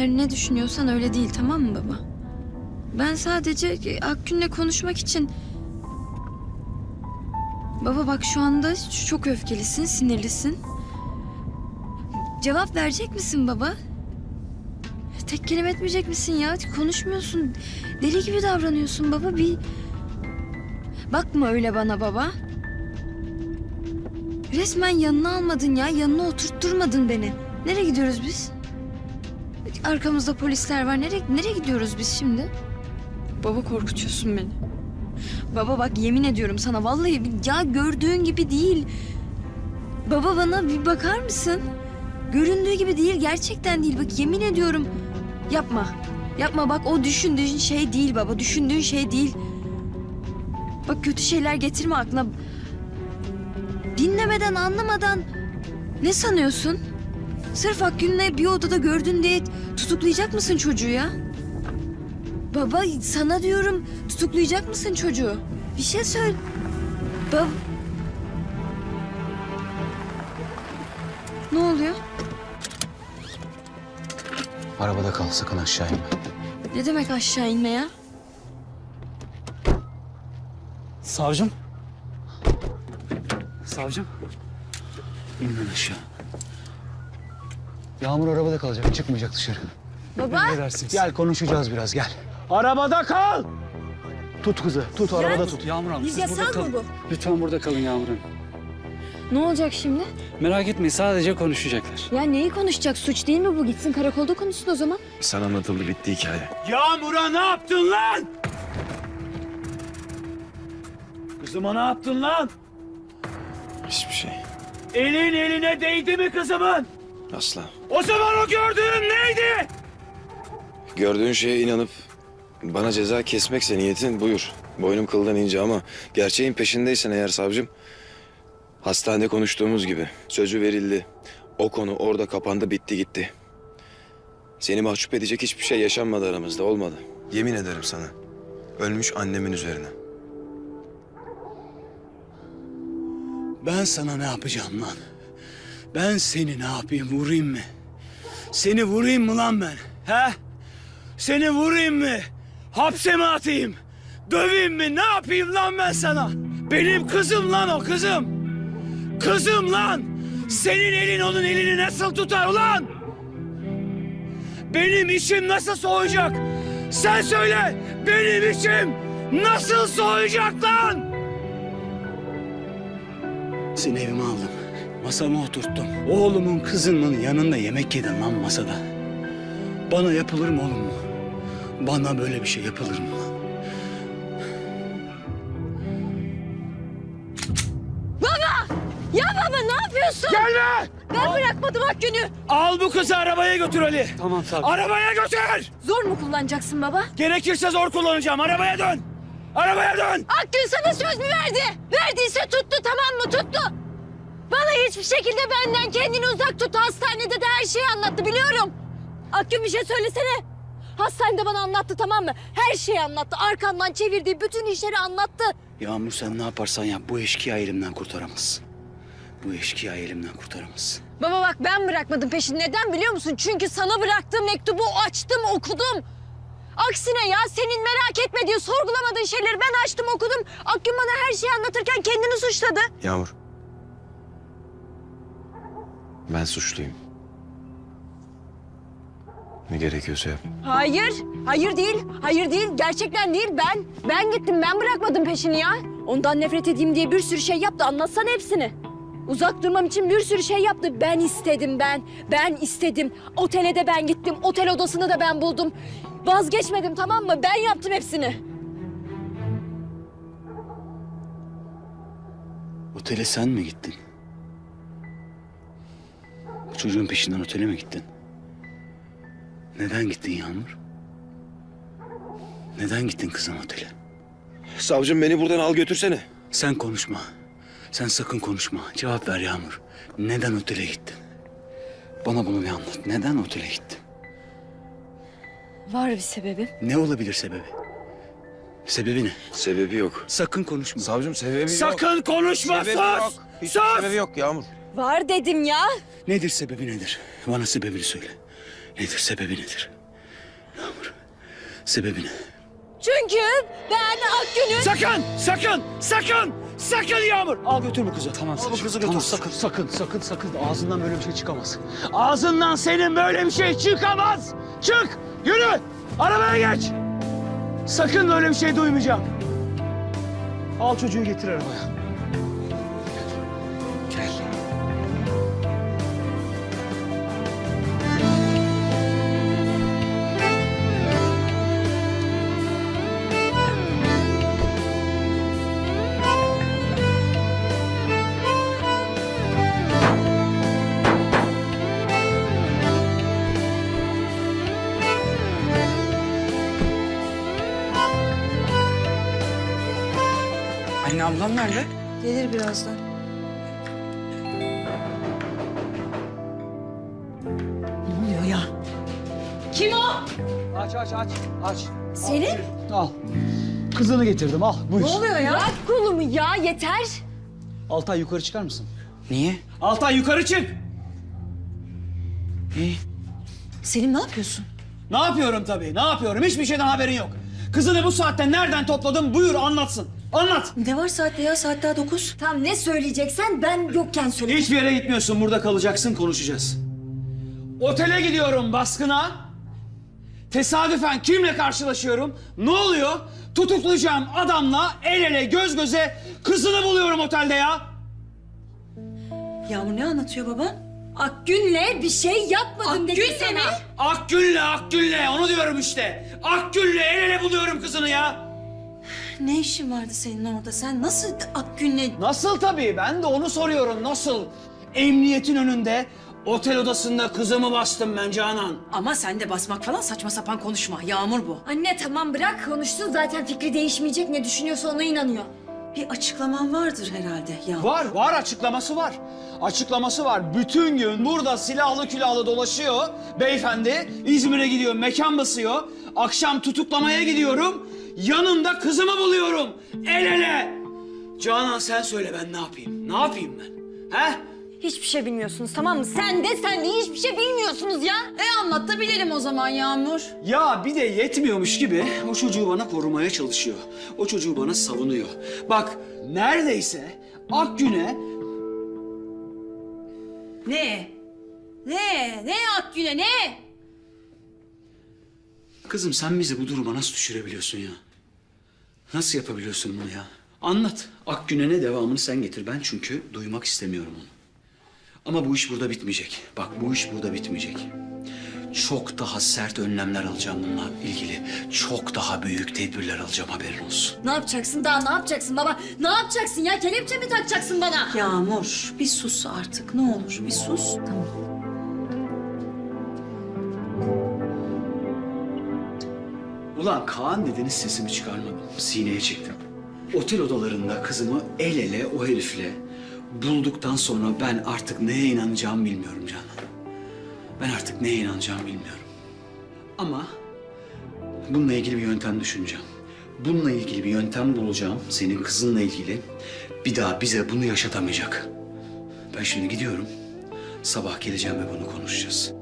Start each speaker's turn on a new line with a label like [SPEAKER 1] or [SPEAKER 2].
[SPEAKER 1] her ne düşünüyorsan öyle değil tamam mı baba? Ben sadece e, Akgün'le konuşmak için... Baba bak şu anda çok öfkelisin, sinirlisin. Cevap verecek misin baba? Tek kelime etmeyecek misin ya? Konuşmuyorsun. Deli gibi davranıyorsun baba. Bir bakma öyle bana baba. Resmen yanına almadın ya. Yanına oturtturmadın beni. Nereye gidiyoruz biz? Arkamızda polisler var. Nereye, nereye gidiyoruz biz şimdi? Baba korkutuyorsun beni. Baba bak yemin ediyorum sana vallahi ya gördüğün gibi değil. Baba bana bir bakar mısın? Göründüğü gibi değil gerçekten değil bak yemin ediyorum. Yapma. Yapma bak o düşündüğün şey değil baba. Düşündüğün şey değil. Bak kötü şeyler getirme aklına. Dinlemeden anlamadan ne sanıyorsun? Sırf Akgün'le bir odada gördün diye tutuklayacak mısın çocuğu ya? Baba sana diyorum tutuklayacak mısın çocuğu? Bir şey söyle. Bab... Ne oluyor?
[SPEAKER 2] Arabada kal sakın aşağı inme.
[SPEAKER 1] Ne demek aşağı inme ya?
[SPEAKER 2] Savcım. Savcım. İn lan aşağı. Yağmur arabada kalacak, çıkmayacak dışarı.
[SPEAKER 1] Baba.
[SPEAKER 2] Emredersiniz. Gel konuşacağız biraz, gel. Arabada kal! Tut kızı, tut arabada tut. Yağmur Hanım, siz burada kalın.
[SPEAKER 1] bu?
[SPEAKER 2] Lütfen burada kalın Yağmur Hanım.
[SPEAKER 1] Ne olacak şimdi?
[SPEAKER 2] Merak etmeyin, sadece konuşacaklar.
[SPEAKER 1] Ya neyi konuşacak? Suç değil mi bu? Gitsin karakolda konuşsun o zaman.
[SPEAKER 3] Sana anlatıldı bitti hikaye.
[SPEAKER 4] Yağmur'a ne yaptın lan? Kızıma ne yaptın lan?
[SPEAKER 3] Hiçbir şey.
[SPEAKER 4] Elin eline değdi mi kızımın?
[SPEAKER 3] Asla.
[SPEAKER 4] O zaman o gördüğün neydi?
[SPEAKER 3] Gördüğün şeye inanıp bana ceza kesmekse niyetin buyur. Boynum kıldan ince ama gerçeğin peşindeysen eğer savcım... Hastanede konuştuğumuz gibi sözü verildi. O konu orada kapandı bitti gitti. Seni mahcup edecek hiçbir şey yaşanmadı aramızda olmadı. Yemin ederim sana. Ölmüş annemin üzerine.
[SPEAKER 4] Ben sana ne yapacağım lan? Ben seni ne yapayım vurayım mı? Seni vurayım mı lan ben? He? Seni vurayım mı? Hapse mi atayım? Döveyim mi? Ne yapayım lan ben sana? Benim kızım lan o kızım. Kızım lan. Senin elin onun elini nasıl tutar ulan? Benim içim nasıl soğuyacak? Sen söyle. Benim içim nasıl soğuyacak lan? Seni evime aldım. Masama oturttum. Oğlumun kızımın yanında yemek yedin lan masada. Bana yapılır mı oğlum? Bana böyle bir şey yapılır mı lan?
[SPEAKER 1] Ya baba ne yapıyorsun?
[SPEAKER 4] Gelme!
[SPEAKER 1] Ben bırakmadım Akgün'ü.
[SPEAKER 4] Al bu kızı arabaya götür Ali.
[SPEAKER 2] Tamam savcım.
[SPEAKER 4] Arabaya götür!
[SPEAKER 1] Zor mu kullanacaksın baba?
[SPEAKER 4] Gerekirse zor kullanacağım. Arabaya dön! Arabaya dön!
[SPEAKER 1] Akgün sana söz mü verdi? Verdiyse tuttu tamam mı tuttu. Bana hiçbir şekilde benden kendini uzak tuttu. Hastanede de her şeyi anlattı biliyorum. Akgün bir şey söylesene. Hastanede bana anlattı tamam mı? Her şeyi anlattı. Arkamdan çevirdiği bütün işleri anlattı.
[SPEAKER 4] Yağmur sen ne yaparsan yap bu eşkıya elimden kurtaramazsın. Bu eşkıya elimden kurtaramazsın.
[SPEAKER 1] Baba bak ben bırakmadım peşini. Neden biliyor musun? Çünkü sana bıraktığım mektubu açtım okudum. Aksine ya senin merak etme diye sorgulamadığın şeyleri ben açtım okudum. Akgün bana her şeyi anlatırken kendini suçladı.
[SPEAKER 3] Yağmur. Ben suçluyum. Ne gerekiyorsa yap.
[SPEAKER 1] Hayır, hayır değil, hayır değil. Gerçekten değil. Ben, ben gittim. Ben bırakmadım peşini ya. Ondan nefret edeyim diye bir sürü şey yaptı. Anlatsana hepsini. Uzak durmam için bir sürü şey yaptı. Ben istedim ben. Ben istedim. Otele de ben gittim. Otel odasını da ben buldum. Vazgeçmedim tamam mı? Ben yaptım hepsini.
[SPEAKER 4] Otele sen mi gittin? Bu çocuğun peşinden otele mi gittin? Neden gittin Yağmur? Neden gittin kızım otele?
[SPEAKER 3] Savcım beni buradan al götürsene.
[SPEAKER 4] Sen konuşma. Sen sakın konuşma. Cevap ver Yağmur. Neden otele gittin? Bana bunu bir anlat. Neden otele gittin?
[SPEAKER 1] Var bir sebebi.
[SPEAKER 4] Ne olabilir sebebi? Sebebi ne?
[SPEAKER 3] Sebebi yok.
[SPEAKER 4] Sakın konuşma.
[SPEAKER 3] Savcım sebebi yok.
[SPEAKER 4] Sakın konuşma
[SPEAKER 3] Sebebi
[SPEAKER 4] sus!
[SPEAKER 3] yok. Hiçbir
[SPEAKER 4] Sus!
[SPEAKER 3] sebebi yok Yağmur.
[SPEAKER 1] Var dedim ya.
[SPEAKER 4] Nedir sebebi nedir? Bana sebebini söyle. Nedir sebebi nedir? Yağmur. Sebebi ne?
[SPEAKER 1] Çünkü ben Akgün'ün...
[SPEAKER 4] Sakın! Sakın! Sakın! Sakın Yağmur! Al götür bu kızı.
[SPEAKER 2] Tamam
[SPEAKER 4] Al bu kızı götür.
[SPEAKER 2] tamam, sakın sakın sakın sakın ağzından böyle bir şey çıkamaz. Ağzından senin böyle bir şey çıkamaz. Çık yürü arabaya geç. Sakın böyle bir şey duymayacağım. Al çocuğu getir arabaya.
[SPEAKER 5] Ablam nerede?
[SPEAKER 1] Gelir birazdan.
[SPEAKER 5] Ne oluyor ya?
[SPEAKER 1] Kim o?
[SPEAKER 2] Aç aç aç aç.
[SPEAKER 1] Senin?
[SPEAKER 2] Al. Kızını getirdim al buyur.
[SPEAKER 1] Ne oluyor ya? Bırak kolumu ya yeter.
[SPEAKER 2] Altay yukarı çıkar mısın?
[SPEAKER 5] Niye?
[SPEAKER 4] Altay yukarı çık.
[SPEAKER 5] İyi.
[SPEAKER 1] Selim ne yapıyorsun?
[SPEAKER 4] Ne yapıyorum tabii? Ne yapıyorum? Hiçbir şeyden haberin yok. Kızını bu saatte nereden topladın? Buyur anlatsın. Anlat.
[SPEAKER 1] Ne var saatte ya? Saat daha dokuz. Tamam ne söyleyeceksen ben yokken söyle.
[SPEAKER 4] Hiçbir yere gitmiyorsun. Burada kalacaksın, konuşacağız. Otele gidiyorum baskına. Tesadüfen kimle karşılaşıyorum? Ne oluyor? Tutuklayacağım adamla el ele göz göze kızını buluyorum otelde ya.
[SPEAKER 1] Yağmur ne anlatıyor baba? Akgün'le bir şey yapmadım dedim sana.
[SPEAKER 4] Akgül'le Akgül'le onu diyorum işte. Akgül'le el ele buluyorum kızını ya.
[SPEAKER 1] Ne işin vardı senin orada? Sen nasıl Akgün'le...
[SPEAKER 4] Nasıl tabii? Ben de onu soruyorum. Nasıl? Emniyetin önünde, otel odasında kızımı bastım ben Canan.
[SPEAKER 5] Ama sen de basmak falan saçma sapan konuşma. Yağmur bu.
[SPEAKER 1] Anne tamam bırak konuşsun zaten fikri değişmeyecek ne düşünüyorsa ona inanıyor.
[SPEAKER 5] Bir açıklaman vardır herhalde Yağmur.
[SPEAKER 4] Var, var açıklaması var. Açıklaması var. Bütün gün burada silahlı külahlı dolaşıyor beyefendi. İzmir'e gidiyor, mekan basıyor. Akşam tutuklamaya gidiyorum. Yanında kızımı buluyorum. El ele. Canan sen söyle ben ne yapayım? Ne yapayım ben? He?
[SPEAKER 1] Hiçbir şey bilmiyorsunuz tamam mı? Sen de sen de hiçbir şey bilmiyorsunuz ya.
[SPEAKER 5] E anlat da bilelim o zaman Yağmur.
[SPEAKER 4] Ya bir de yetmiyormuş gibi o çocuğu bana korumaya çalışıyor. O çocuğu bana savunuyor. Bak neredeyse Akgün'e
[SPEAKER 5] Ne? Ne? Ne Akgün'e ne?
[SPEAKER 4] Kızım sen bizi bu duruma nasıl düşürebiliyorsun ya? Nasıl yapabiliyorsun bunu ya? Anlat. Akgün'e ne devamını sen getir. Ben çünkü duymak istemiyorum onu. Ama bu iş burada bitmeyecek. Bak bu iş burada bitmeyecek. Çok daha sert önlemler alacağım bununla ilgili. Çok daha büyük tedbirler alacağım haberin olsun.
[SPEAKER 1] Ne yapacaksın daha ne yapacaksın baba? Ne yapacaksın ya? Kelepçe mi takacaksın bana?
[SPEAKER 5] Yağmur bir sus artık ne olur bir sus. Tamam.
[SPEAKER 4] Ulan Kaan dediniz sesimi çıkarmadım. Sineye çektim. Otel odalarında kızımı el ele o herifle bulduktan sonra ben artık neye inanacağımı bilmiyorum Canan. Ben artık neye inanacağımı bilmiyorum. Ama bununla ilgili bir yöntem düşüneceğim. Bununla ilgili bir yöntem bulacağım senin kızınla ilgili. Bir daha bize bunu yaşatamayacak. Ben şimdi gidiyorum. Sabah geleceğim ve bunu konuşacağız.